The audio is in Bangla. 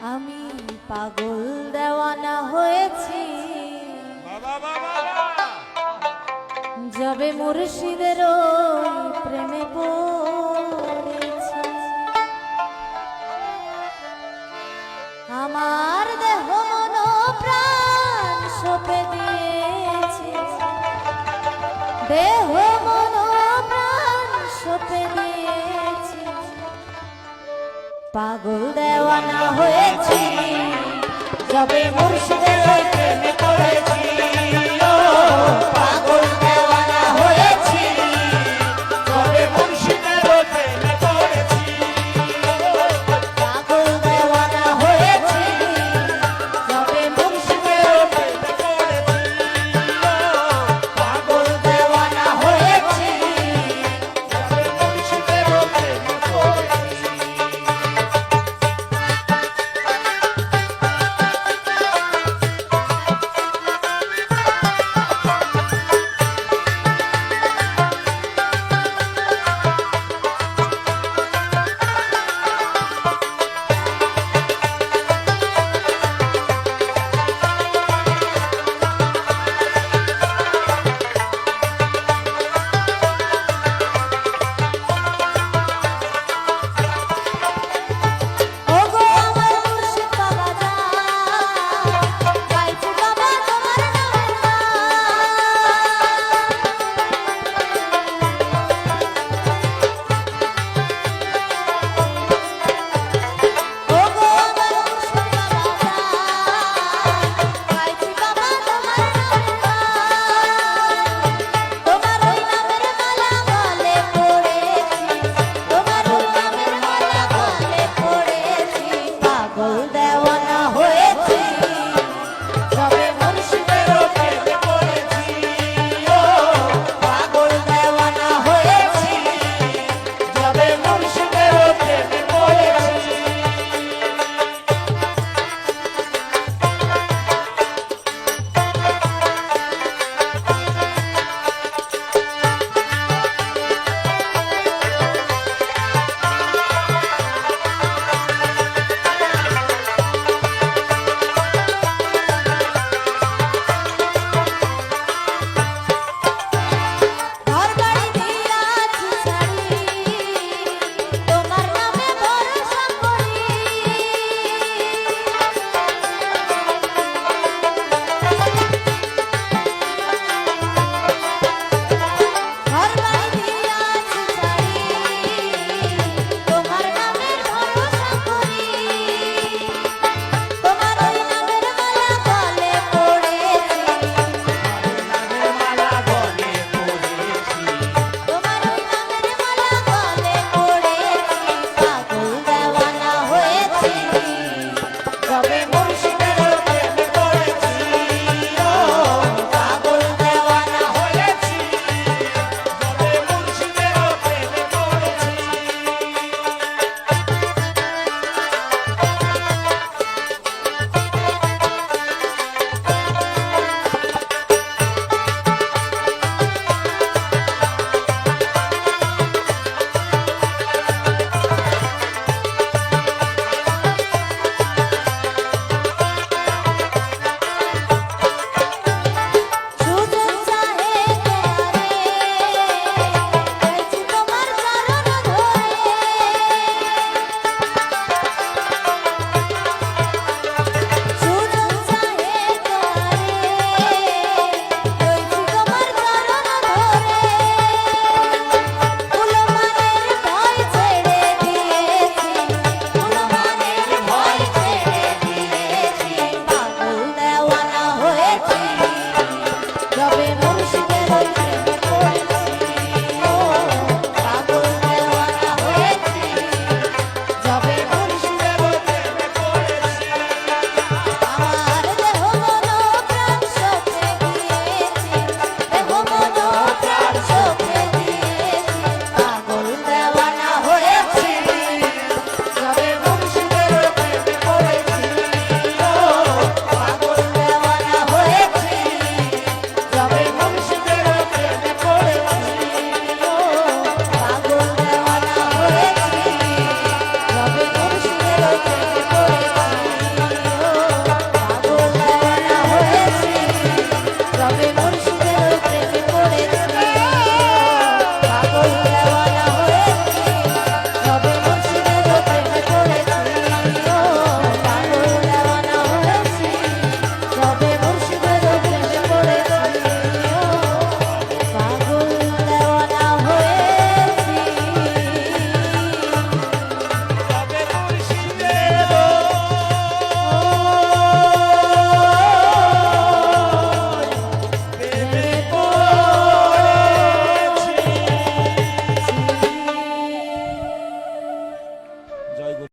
আমি পাগল দেওয়ানা হয়েছি। যবে মুর্শিদের প্রেমে পড়েছি। আমার দেহ মন প্রাণ সপে দিয়েছি। দেহ মন প্রাণ সপে দিয়ে পাগল দেওয়ানা হয়েছি। যবে মুর্শিদের প্রেমে পড়েছি।